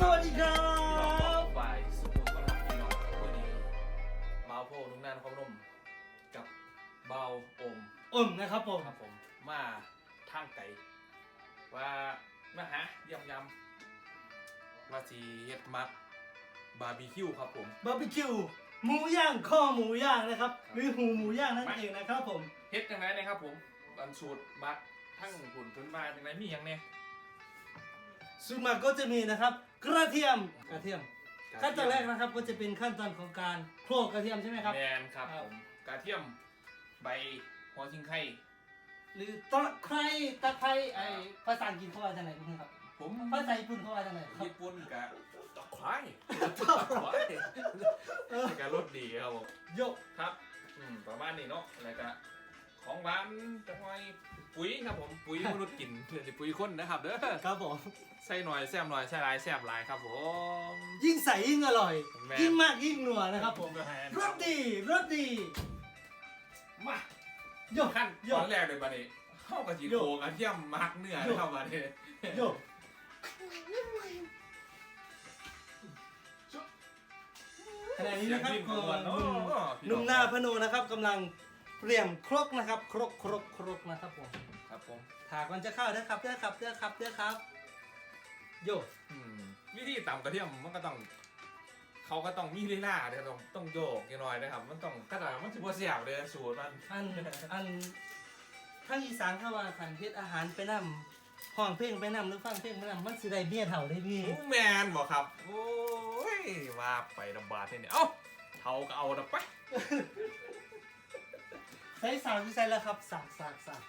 สวัสดีครับฝ่ายสมุนก็ทำพี่น้องวันนี้มาเอาโพนุ่งนานความนุ่มกับเบาอมอมนะครับผมครับผมมาทางไก่ว่ามาหาเยี่ยมยำว่าสีเฮ็ดมักบาร์บีคิวครับผมบาร์บีคิวหมูย่างคอหมูย่างนะครับ หรือหูหมูย่างนั่นเองนะครับผมเฮ็ดยังไงนะครับผมอันสูตรมักทั้งหุ่นพื้นมาจังไรมีหยังเนี่ย ซึ่งมันก็จะมีนะครับ กระเทียมกระเทียม ขั้นตอนแรกนะครับก็จะเป็นขั้นตอนของการโขลกกระเทียมใช่ไหมครับ แมนครับครับผมกระเทียมใบหัวชิงไข่หรือตะไคร้ตะไคร้ไอภาษาอังกฤษเขาว่าจังไหนครับผมภาษาญี่ปุ่นเขาว่าจังไหนครับญี่ปุ่นกับตะไคร้ตะไคร้เออการรสดีครับผมโยกครับ อืมประมาณนี้เนาะอะไรก็ ของหวานจะหน่อยปุ๋ยครับผมปุ๋ยมนุษย์กินเรื่องที่ปุ๋ยคนนะครับเด้อครับผม ใส่หน่อยแซ่บหน่อยใส่หลายแซ่บหลายครับผม ยิ่งใส่ยิ่งอร่อย แม่น ยิ่งมากยิ่งนัวนะครับผมแม่นรสดีรสดีมาโยกขั้นโยตอก นแรกเลยบัดนี้เข้ากับจีโคกระเทียมมักเนื้อนะครับบัดนี้โยกขณะนี้นะครับเสียงก็พิมพ์ขบวนหเนาะนุ่มพี่หนุ่มหน้าพนุนะครับกำลัง เตรียมครกนะครับครกครกครกนะครับผมครับผมถากมันจะเข้าเด้อครับเด้อครับเด้อครับเด้อครับโยกอืมวิธีตำกระเทียมมันก็ต้อง เขาก็ต้องมีลีลาเดี๋ยวต้องต้องโยกหน่อยนะครับ มันต้องกระดาษมันถือว่าเสียบเลยสูตรมันอันอันทางอีสานเขาว่าขันเฮ็ดอาหารไปนำห้องเพลงไปนำหรือฟังเพลงไปนำมันสิได้เบี้ยเท่าได้พี่โอ้แมนบอกครับโอ้ยว่าไปลำบากที่นี่เอ้าเท่าก็เอาละไป ใส่สาวที่ใส่แล้วครับสากสากสาก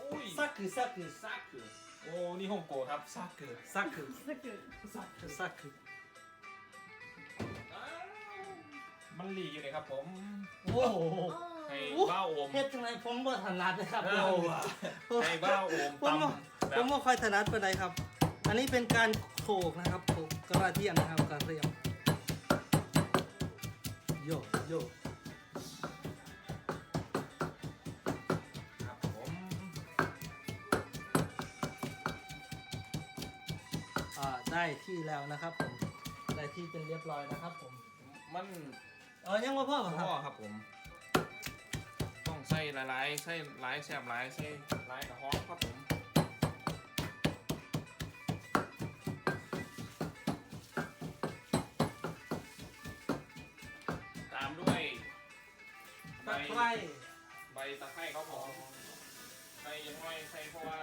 อุ้ยซักคือซักคือซากคือโอ้นี่ฮ่องโกครับซากคือซักคือซากคือซักคืออ้าวมันหลีอยู่เลยครับผมโอ้โหให้บ้าโอม เฮ็ดจังไดผมบ่ถนัดเลยครับ เอ้าให้บ้าโอมผมบ่ตำแบผบมบ่ค่อยถนัดปานใดครับ อันนี้เป็นการโขลกนะครับโขลกกระเทียมนะครับกระเที ได้ที่แล้วนะครับผมได้ที่เป็นเรียบร้อยนะครับผมมันเออยังว่าพ่อเหรอครับพ่อครับผม ต้องใส่หลายๆใส่หลายแซ่บหลายใส่หลายกระหอบครับผมตามด้วยตะไคร้ใบตะไคร้ครับผมใส่ยังไงใส่เพราะว่า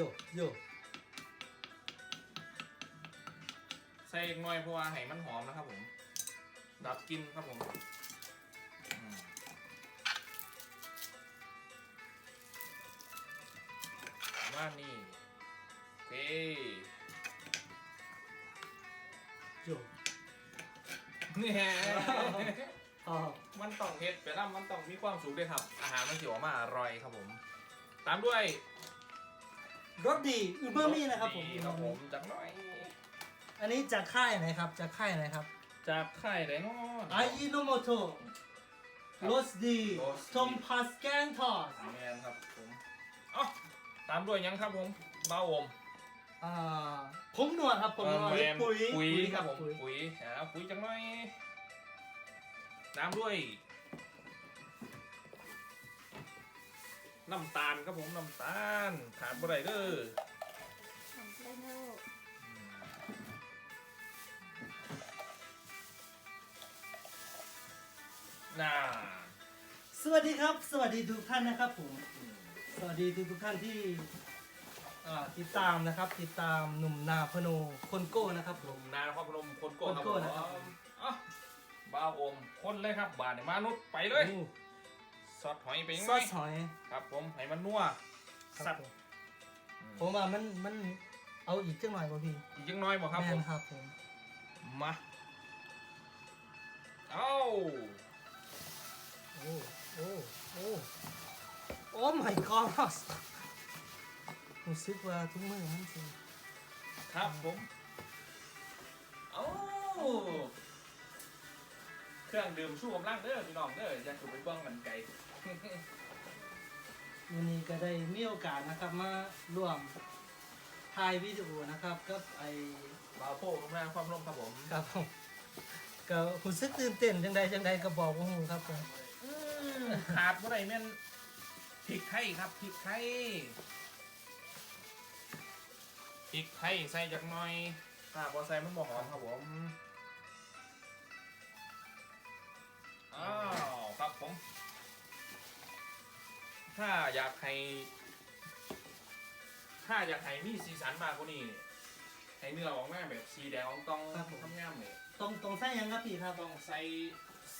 โยกโยกใส่ยังไงเพราะว่าให้มันหอมนะครับผม ดับกลินครับผมอืมว่านี่โอเค โยกนี่อ๋อมันต้องเฮ็ดไปแล้วมันต้องมีความสุขด้วยครับ อาหารมันสิออกมาอร่อยครับผม ตามด้วย รสดีอูเบอร์มี่นะครับผมดีครับผมจากหน่อย อันนี้จากค่ายไหนครับจากค่ายไหนครับจากไข่ไดโนไออิโนโมโตรสดีรสดีทอมพาสแกนทอสแมนครับผมเอ้าตามด้วยยังครับผมเบ้าอมอ่าผงนัวครับผงนัวเออแมนปุ๋ยปุ๋ยครับผมปุ๋ยปุ๋ยอ่าปุ๋ยจังหน่อยตามด้วย น้ำตาลครับผมน้ำตาลขาดบ่ได้เด้อของไดโน่น่าสวัสดีครับ สวัสดีทุกท่านนะครับผมสวัสดีทุกทุกๆท่านที่อ่าติดตามนะครับ ติดตามหนุ่มนาพโนคนโก้นะครับผลมมนาครับลมคนโก้ครับคนโก้นะครับผมอะบ้าวอมคนเลยครับบาดในมนุษย์ไปเลยโอ้ ซอสหอยไปยังซไงอสหอยครับผมให้มันนัว คสัรัตบว์ ผมอืมผมว่ามันมันเอาอีกจังหน่อยป่ะพี่อีกยังน้อยบ่ครับแม่ผนมครับผมมาเอ้าโอ้โอ้โอ้โอ้ my god รู้สึกว่าทุกมือมันสิครับผมเอ้าเครื่องดื่มชูกำลังเด้อพี่น้องเด้ออย่าถูกไปเบ้องมันไก่ วันนี้ก็ได้มีโอกาสนะครับมาร่วมถ่ายวิดีโอนะครับก็ไอบาวโป้ลงมาความร่มครับผมครับผมก็รู้สึกตื่นเต้นจังใดจังใดก็บอกว่าหูครับผมอืมขาดเมื่อไหร่แม่นพริกไทยครับพริกไทยพริกไทยใส่จักหน่อยถ้าพอใส่มันบ่หอมครับผมอ้าวครับผม ถ้าอยากให้ถ้าอยากให้มีสีสันมากกว่านี้ให้เนื้อออกมาแบบสีแดงอองต้องทำงามเลยตรงตรงใส่หยังครับพี่ครับต้องใส่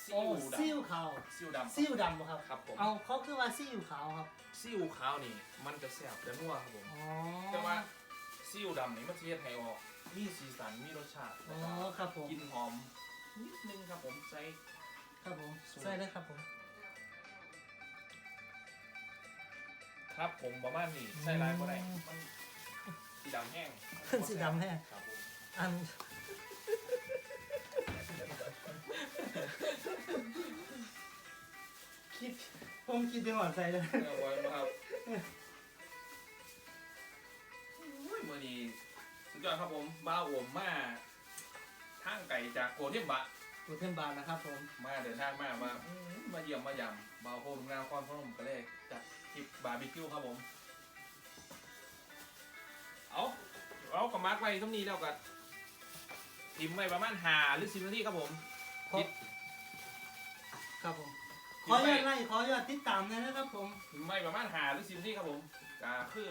ซีโอ้อิ๊วดำซิ่วขาวซีอิ๊วดำซิ่วดำบ่ครับ ครับผมเอาเขาคือว่าซิ่วขาวครับซีอิ๊วขาวนี่ มันจะแซ่บจะนัวครับผม อ๋อแต่ว่าซีอิ๊วดำนี่มันจะเฮ็ดให้ออกมีสีสันมีรสชาติอ๋อครับผมกลินหอมนิดนึงครับผมใส่ ครับผมใส่ได้ครับผม ครับผมประมาณนี้ใส่ลายบ่ได้มันสีดำแห้งสีดำแห้ง ครับผมอันคิดผมคิดไปหอนใส่เลยเอาไว้มาครับอุ้ยมื้อนี้สุดยอดครับผมบ้าวอวมมาทางไก่จากโกเทียมบะดูเทมบาทนะครับผม มาเดินทางมามาอื้อมาเยี่ยมมายำบาวโฮมงานความพร้อมก็เลยจัด ทริปบาร์บีคิวครับผม เอาเอากับมาร์กไว้ตรงนี้แล้วก็ทิมไว้ประมาณหาหรือสิบนาทีครับผมขอครับผม ขออนุญาตไล่ขออนุญาตติดตามหนอยนะครับผมทิมไว้ประมาณหาหรือสิบนาทีครับผมก็คือ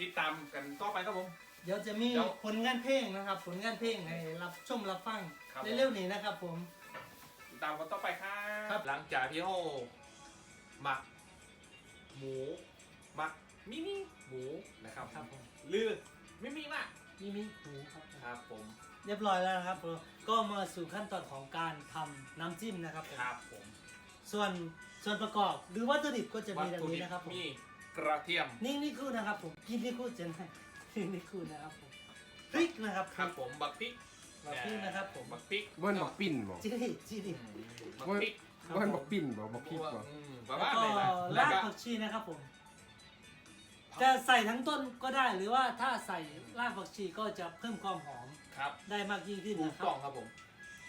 ติดตามกันต่อไปครับผม เดี๋ยวจะมีเดี๋ยวผลงานเพลงนะครับ ผลงานเพลงให้รับชมรับฟังครับผม เร็วๆนี้นะครับผม ติดตามกันต่อไปครับ ครับ หลังจากที่เราหมัก หมูหมักมินิหมูนะครับครับผมลือมิมิมากนี่มีหูครับผมครับผมเรียบร้อยแล้วนะครับผมก็มาสู่ขั้นตอนของการทำน้ำจิ้มนะครับผมครับผมส่วนส่วนประกอบหรือวัตถุดิบก็จะวัมีตดังถุนี้ดิบนะครับผมมีกระเทียมนี่นี่คือนะครับผมกินนี่คือเจนให้นี่นี่คือนะครับผมพริกนะครับครับผมบักพริกบักพริกนะครับผมบักพริกเบิ้นบอกปิ้นบอกจิริจิริอืมบักพริกครับเบิ้นผบอกมปิ้นบอกบอกพริกบอกอืม ประแล้วมาณก็นี้นะแล้ราวกก็ผักชีนะครับผม จะใส่ทั้งต้นก็ได้หรือว่าถ้าใส่รากผักชีก็จะเพิ่มความหอมครับได้มากยิ่งขึ้นถูกนะครัต้อบงครับผม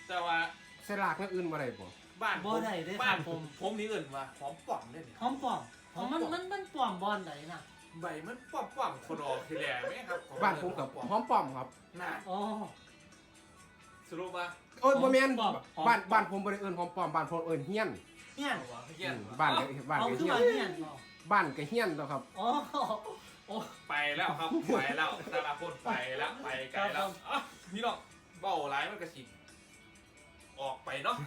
แต่ว่าใส่ลากนั่นอื่นบ่ได้บ่บ้านบ่ได้เด้อบ้านครับผผมมผมนี่เอื่นว่าหอมป่อมได้เนี่ย หอมป่อมอ๋อมันมันมันป่อมบอลไหนน่ะใบมันป่อมป่อมคนออกทีแรกไหมครับของบ้านผมกับหอมป้อมครับน่ะอ๋อ สรุปว่า โอ้ยบ่แม่นหอมป้อม บ้านบ้านผมบ่ได้เอิ้นหอมป้อมบ้านผมเอิ้นเฮียน เนี่ยเอาวะเยี่ยนอืมบ้านก็บ้านเอาก็ขึ้นเฮียมานเนี่ยเนาะบ้านก็เฮียนแล้วครับ อ๋อโอ้ไปแล้วครับไปแล้วแต่ละคนไปแล้วไปไกลแล้วอะนี่เนาะเบ้าร้ายมันกระสิบออกไปเนาะ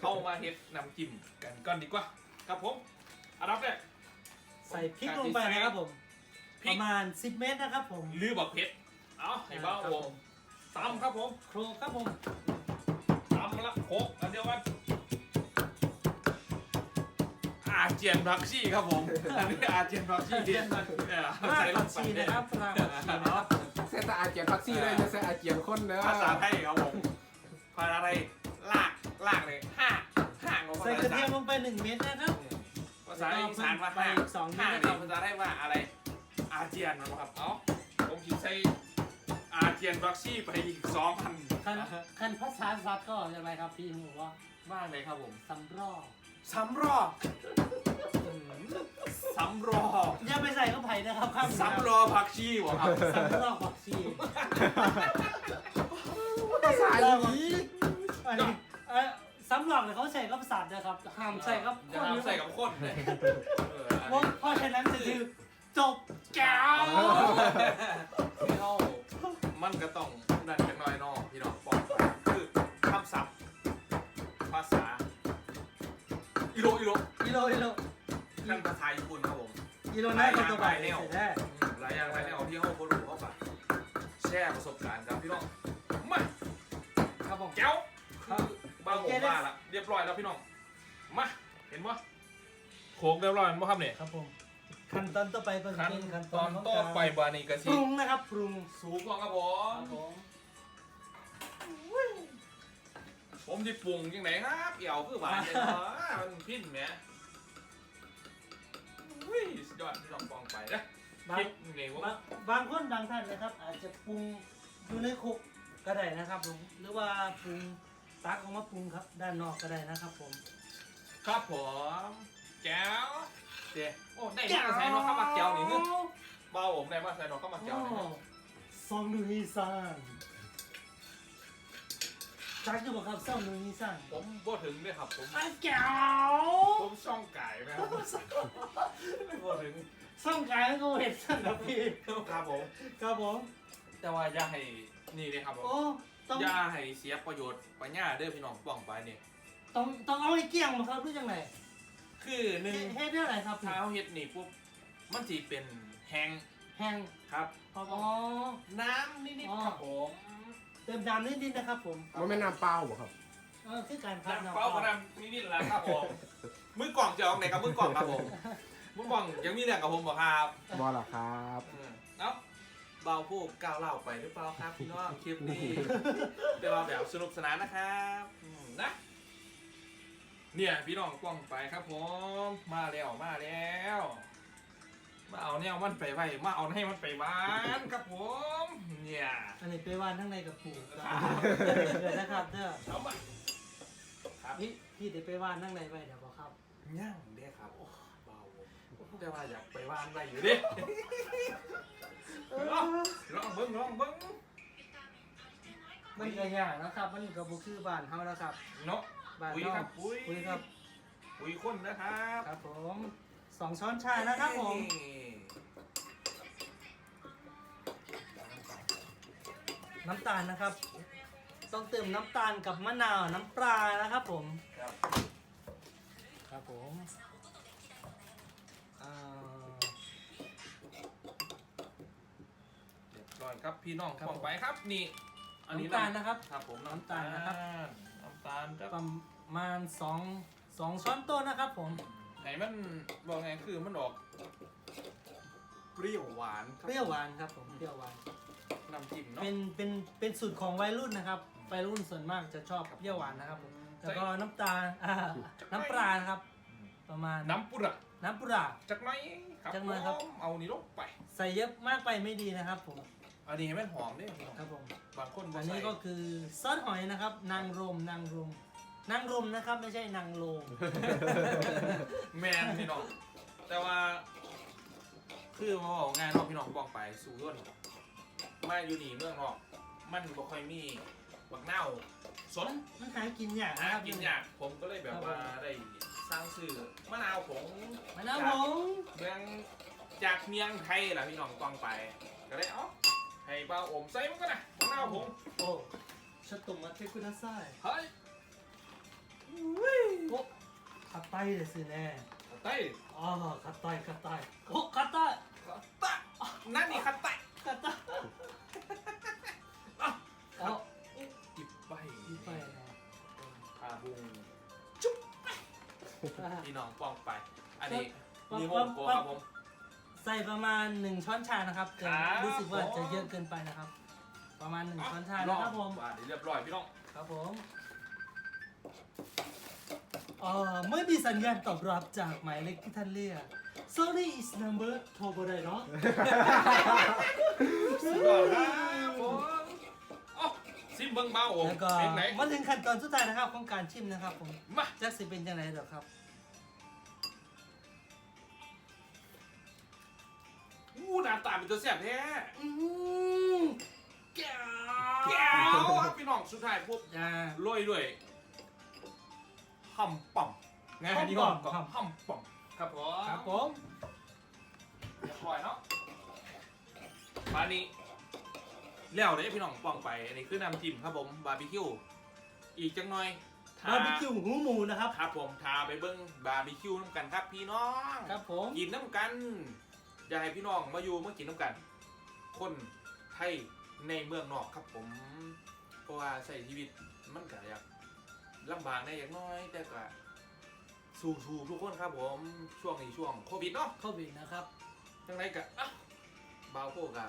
เข้ามาเฮ็ดน้ำจิ้มกันก่อนดีกว่า ครับผมอันดับแรกใส่พริกลงไปนะครับผมพปริกระมาณ 10 เมตรนะครับผมลือบักเผ็ดเอาให้เบ้าครับวงตำครับผมโครกครับผมตำละโคกอันเดียวกัน อาเจียนผักชีครับผม อันนี้อาเจียนผักชีเดียนเนี่ยรากใส่ลผังกไปชีเนี่ยนะครับรากผักชีนะครับใส่แตาอาเจียนพักซี่เลยอย่าใส่อาเจียนคนเด้อภาษาไทยครับผมภาษาไทยลากลากเลยห้าห้างของภาใส่ษากระอีเทียมสานลงไป1เม็ดนะครับภาษาอีสานว่าไปห้างอีกสองห้างเม็ดนี่นะครับภาษาไทยว่าอะไร อาเจียนนะครับเอ้าผมคิดใส่อาเจียนบักซี่ไปอีกสองพันคันคันภาษาซัดก็อย่างไรครับพี่หนูว่า มากเลยครับผมสำรอกสำรอกสำรอกอย่าไปใส่ข้าวไผ่นะครับข้ามสำรอผักชีวะครับสำรอกผักชีภาษาแล้อีวอันนี้เอ่อสำรอกเนี่ยเขาใส่กับสัตว์นะครับห้ามใส่กับอย่าห้ามใส่กับข้นเลยเอออันเพราะนี้เพราะฉะนั้นจะถือจบแก้วที่เขามันก็ต้องนั่นกันหน่อยเนอพี่น้องบอกไปคือคำศัพท์ ภาษาอิโรอิโรกิโลกิโลนั่นภาษาญี่ปุ่นครับผมกิโลน่าจะตัวใหญ่หลายอย่างหลายแนวใส่ได้หลายอย่างหลายแนวที่เขาคนรู้เข้าไปแชร์ประสบการณ์ครับพี่น้องมาครับผมแก้วคือบางผมว่าละเรียบร้อยแล้วพี่น้องมาเห็นปะโขกเรียบร้อยมั้ยครับเนี่ยครับผมขั้นตอนต่อไปก็จะขั้นเป็นขั้นตตออนนของต่อการไปบานี่กะปสิรุงนะครับปรุงสูงกว่าครับผคมรับ ผมผมจะปรุงยังไงครับเอี่ยวคือหวานเลยเนาะมันพิ้นแหมอุ้ยสุดยอดพี่น้องฟองไปนะบางคิดเองว่าบางบางคนบางท่านนะครับ อาจจะปรุงอยู่ในคุกก็ได้นะครับผมหรือว่าปรุงตักออกมาปรุงครับ ด้านนอกก็ได้นะครับผม ครับผมแก้วเจ๊โอ้ได้มาใส่นกข้าวมักแก้วนี่นึงเบาผมได้มาใส่นกข้าวมักแก้วนี่นึง ซองนูนิซาน จักจะบอกครับซองนูนิซานผมบ่ถึงด้วยครับผมไอ้แก้วผมช่องไก่ไหมครับบ่ถึงซ่องกายก็เห็นสันนะพี่ครับผม ครับผมแต่ว่าอย่าให้นี่เลยครับผมโอ้ต้องอย่าให้เสียประโยชน์ปัญญาเด้อพี่น้องป้องไปเนี่ยต้องต้องเอาให้เกลี้ยงมาครับรู้จังไหนคือหนึ่งเฮ็ดได้อะไรครับเท้าเฮ็ดนี่ปุ๊บมันสิเป็นแห้งแห้งครับอ๋อน้ำนิดอ๋อๆครับผม เติมน้ำนิดๆนะครับ ผมมันไม่นน้ำเปล่าบ่ครับ เออคือการพัดน้ำน้ำเปล่าก็น้ำนิดๆแหละครับผมมือกล่องจะออกไหนครับมือกล่องครับผมมือกล่องยังมีเรื่องกับผมบ่ครับบ่ล่ะครับ อืมเอ้าเบาพูดก้าวเล่าไปหรือเปล่าครับพี่น้องคลิปนี้เป็นเราแบบสนุกสนานนะครับอืมนะ เนี่ยพี่น้องกล้องไปครับผมมาแล้วมาแล้ว มาเอาแนวมันไปไว้มาเอาให้มันไปบ้านครับผมเนี่ยอันนี้ไปว่านทั้งในกับปู่เดี๋ยวนะครับเด้อเอามาครับพี่พี่เดี๋ยวไปว่านทั้งในไว้เดี๋ยวบอกครับย่างเด้ครับโอ้เบาแต่ว่าอยากไปบ้านไว้อยู่ดิเอาลองเบิ้งลองเบิ้งมันก็ยากนะครับ มันก็บ่คือบ้านเฮาแล้วครับเนาะบ้านปุ๋ยเฮาครับ ปุ๋ยคุยครับ ปุ๋ยข้นนะครับ ครับผม สองช้อนชานะครับผม น้ำตาลนะครับ ต้องเติมน้ำตาลกับมะนาวน้ำปลานะครับผม ครับ ครับผมอ่าเรียบร้อยครับพี่น้องครับ ป้องไปครับนี่น้ำตาลนะครับ ครับผมน้ำตาลนะครับ น้ำตาลจะประมาณสองสองช้อนโต๊ะนะครับผม ไหนมันบอกไงคือมันออกเปรี้ยวหวานคเปรี้ยวหวานครับผมเปรี้ยวหวาน น้ำจิ้มเนาะ เป็นเป็นเป็นสูตรของวัยรุ่นนะครับวัยรุ่นส่วนมากจะชอบเปรี้ยวหวานนะครับผมแล้วก็น้ำตาลอ่าน้ำปลานะครับ ประมาณน้ำปุระน้ำปลา จากไหนครับจักหน่อยครับ ผมเอานี่ลงไป ใส่เยอะมากไปไม่ดีนะครับผมอันนี้ให้มันหอมด้วยพี่น้องครับผม บางคนบ่อันใส่นี้ก็คือซอสหอยนะครับ นางรมนางรม นางรมนะครับไม่ใช่นางโลมแมนพี่น้อง แต่ว่า คือมาบอกงานเนาะพี่น้องบอกไปสู่ย่นมาอยู่นี่เมืองนอก มันบ่ค่อยมีบักเน่าวสนมันหากินยากหานะครับกินยากผมก็เลยแบบว่าได้สร้างสื่อมะนาวผงมะนาวผงเมืองจากเมียงไทยล่ะพี่น้องกองไป ก็เลยเอ้าให้เบาอมใส่มันก็นะมะนาวผงโอ้ชะตุมมาเทคุนาไซเฮ้ย ขัดไตเลยสิแน่เต้ยอ๋อขัดไตขัดไตโอ้ขัดไตตะนั่นนี่ครับตะขัดไตเอ้าเอาจิบไปดีไปนะคาบุงพี่น้องปองไป อันนี้ปั๊บมีโฮปั๊มบโกปั๊ครับบผม ใส่ประมาณหนึ่งช้อนชานะครับเกินครับรู้สึกว่าผมจะเยอะเกินไปนะครับ ประมาณหนึ่งช้อนชานะครับผมอ่าเดี๋ยวเรียบร้อยพี่น้อง ครับผมเอ่อไม่มีสัญญาณตอบรับจากหมายเลขที่ท่านเรียก sorry is number โทรบ่ได้เนาะ สุดยอดครับผมอ๋อซิมเบิ้งเบาโอ้แล้วก็เป็นไหนมาถึงขั้นตอนสุดท้ายนะครับของการชิมนะครับผมมา จักสิเป็นยังไงเดี๋ยวครับ อู้หน้าตาเป็นตัวแซ่บแท้อืมแก้วแก้วครับพี่น้องสุดท้ายพวกอ่า โรยด้วย ห่ำป่อมไงห่ำป่อมนี่ห่ำป่อมห่ำป่อมครับผมครับผมเรียบร้อยเนาะปานนี้แล้วเด้พี่น้องปองไป อันนี้คือน้ำจิ้มครับผมบาร์บีคิว อีกจังหน่อยทบาร์บีคิวหูหมูนะครับ ครับผมทาไปเบิ้งบาร์บีคิวน้ำกันครับพี่น้อง ครับผมกินน้ำกัน อยากให้พี่น้องมาอยู่มากินน้ำกัน คนไทยในเมืองนอกครับผม เพราะว่าใช้ชีวิตมันก็อยาก ลำบากในอย่างน้อย แต่ก็สู้ๆทุกคนครับผมช่วงนี้ช่วงโควิดเนาะโควิดนะครับ จังไรกะอะบาวโพกะ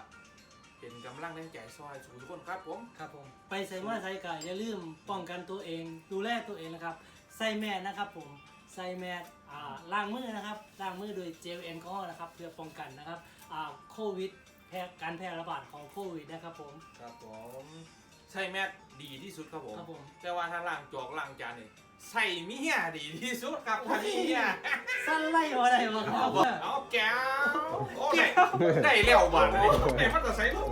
เป็นกำลังแรงใจซอยสู่ทุกคนครับผมครับผม ไปใส่มาใส่กายอย่าลืมป้องกันตัวเอง ดูแลตัวเองนะครับ ใส่แม่นะครับผม ใส่แมสอ่าล้างมือนะครับ ล้างมือโดยเจลแอลกอฮอล์นะครับ เพื่อป้องกันนะครับอ่าโควิดแพร่การแพร่ระบาดของโควิดนะครับผม ครับผม ใช่แมทดีที่สุดครับผม ครับผมแต่ว่าถ้าล้างจอกล้างจานนี่ใส่เมียดีที่สุดครับถ้ามีเมียสั้นไล่มาได้บ่ครับเอาแก้วโอ้ได้ได้แล้วบัดนี้ได้มันก็ใส่ลูก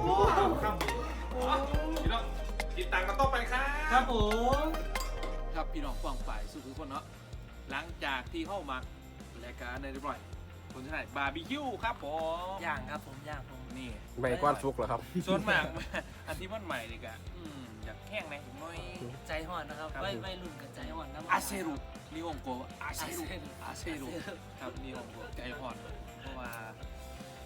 ครับเอาพี่น้องติดตามกันต่อไปครับครับผมครับพี่น้องฟังฝ่ายสุดทุกคนเนาะหลังจากที่เข้ามารายการในเรียบร้อยคนที่ไหนบาร์บีคิวครับผมย่างครับผมย่างผม นี่ไม่ก้อนฟุกเหรอครับ ส่วนมาก อันที่มันใหม่นี่ก็อืมอยากแห้งไหมน้อย ใจห่อนนะครับครับไว้ผมไว้รุ่นกับใจห่อนนะอาเซรุนิโอมโกอาเซอาเซรุรุอาเซรุครับนิโอมโกใจห่อนเพราะว่า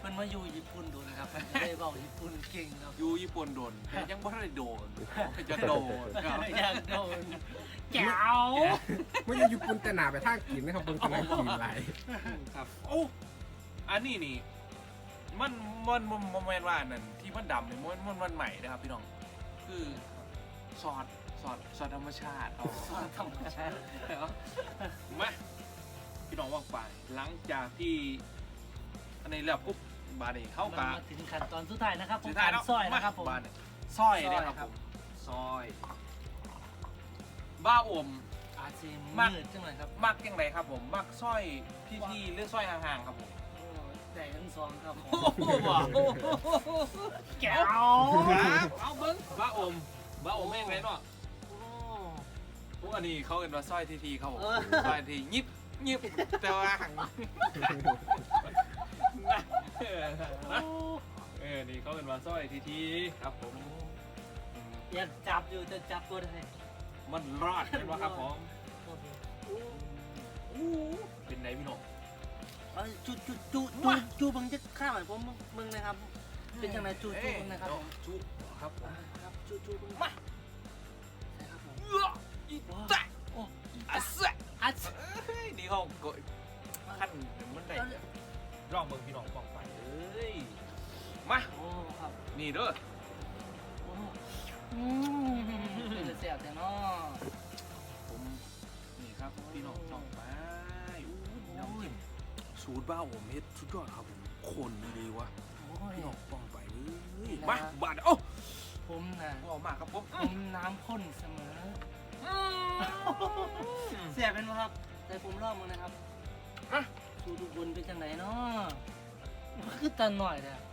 มันมาอยู่ญี่ปุ่นโดนครับได้เบาญี่ปุ่นเก่งครับอยู่ญี่ปุ่นโดนแต่ยังไม่ได้โดนจะโดนครับ อยากโดนแจ๋วไม่ใช่ญี่ปุ่นแต่หนาไปทางกินนะครับเบิ่งกำลังกินหลาย ครับโอ้อันนี้นี่ มันมันมันมันแมนว่าอันนั่นที่มันดำเนี่ยมันมันมันใหม่นะครับพี่น้อง คือซอสซอสซอสธรรมชาติเอาธรรมชาติมาพี่น้องว่างไปหลังจากที่อันนี้แล้วปุ๊บบาดนี้เข้ามันกามาถึงขั้นตอนสุดท้ายนะครับผมสุดท้ายกาแล้วรซอยนะครับผม บาดนี้ซอยเนี่ยครับซอยคผรับมซอยบ้าอม อาเซียมากมืดจังเลยครับ มักยังไงครับผม มักซอยที่ที่หรือซอยห่างๆครับผมโอ้ ได้ทั้งสองครับผมโอ้โหว้าวแจ๋วครับเอาเบิ้งบ้าอมบ้าอมแม่งไรเนาะโอ้พวกอันนี้เขาเอ็นว่าซอยทีทีครับผมเออซอยทียิบยิบแต่ว่าห่างเออเออนี่เขาเอ็นว่าซอยทีทีครับผมอืมอยากจับอยู่แต่จับตัวได้มันรอดเห็นไหมครับผมอู้เป็นไงพี่น้อง เอาจุจุจุจุจุบังจะข้ามหน่อยผมมึงนะครับ เป็นจังไรจุจุมึงนะครับผมจุครับผมครับจุจุมึงมาใช่ครับผมเอื้ออีแตะโอ้อะเสะอัดเอ้ยนี่ห้องกดขั้นมันได้ร่องเมืองพี่น้องบอกไปเอ้ยมา โอ้ครับ นี่เด้อ โอ้อืม สูตรบ้าโอมเฮ็ดสุดยอดครับผมคนดีวะโอ้ย พี่น้องป้องไปเอ้ยมาบาดโอ้ผมนะออกมาครับผมผมน้ำข้นเสมอ เสียเป็นวะครับ แต่ผมรอบมึงนะครับฮะสูทุกคนเป็นจังไหนเนาะมันคือตาหน่อยเลยอะ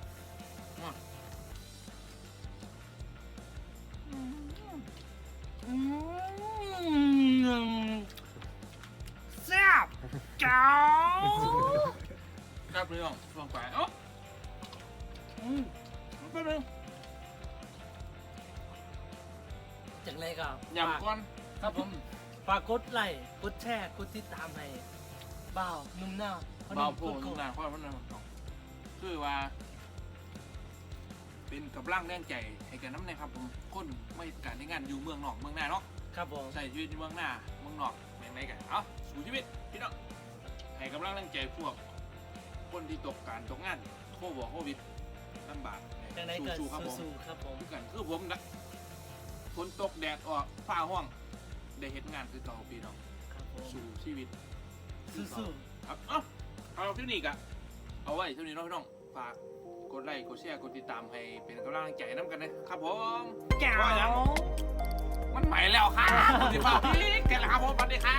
จ้าครับพี่น้องป้องไปเอ้าอืมแป๊บนึงจังไรครับยำก่อนครับผมฝากกดไลค์กดแชร์กดติดตามให้บ่าวหนุ่มหน้าพอหเบานุ่มโพกุดดทุโกกนางเพราะมันคือว่า เป็นกับร่างแรงใจให้แก่น้ำในครับผมคนไม่การในงานอยู่เมืองนอกเมืองหน้าเนาะครับผมใส่ชีวิตอยู่เมืองหน้าเมืองนอกเมืองไหนกันเอาสู่ชีวิตพี่น้อง ให้กำลังแรงใจพวก คนที่ตกการตกงานโควิดโควิดลำบากจังไรก็สู้ๆครับผมสู้ๆครับผมคือกันคือผมนะฝนตกแดดออกฟ้าห้อง ได้เห็นงานคือเก่าพี่น้องครับผมสู่ชีวิตสู้ครับเอ้าเอาเท่านี้กะเอาไว้เท่านี้เนาะพี่น้องฝากกดไลค์กดแชร์กดติดตามให้เป็นกำลังใจน้ำกันนะครับผมๆแก้วมันใหม่แล้วครับคุณสิบ่าวพี่กันแล้วครับผมสวัสดีครั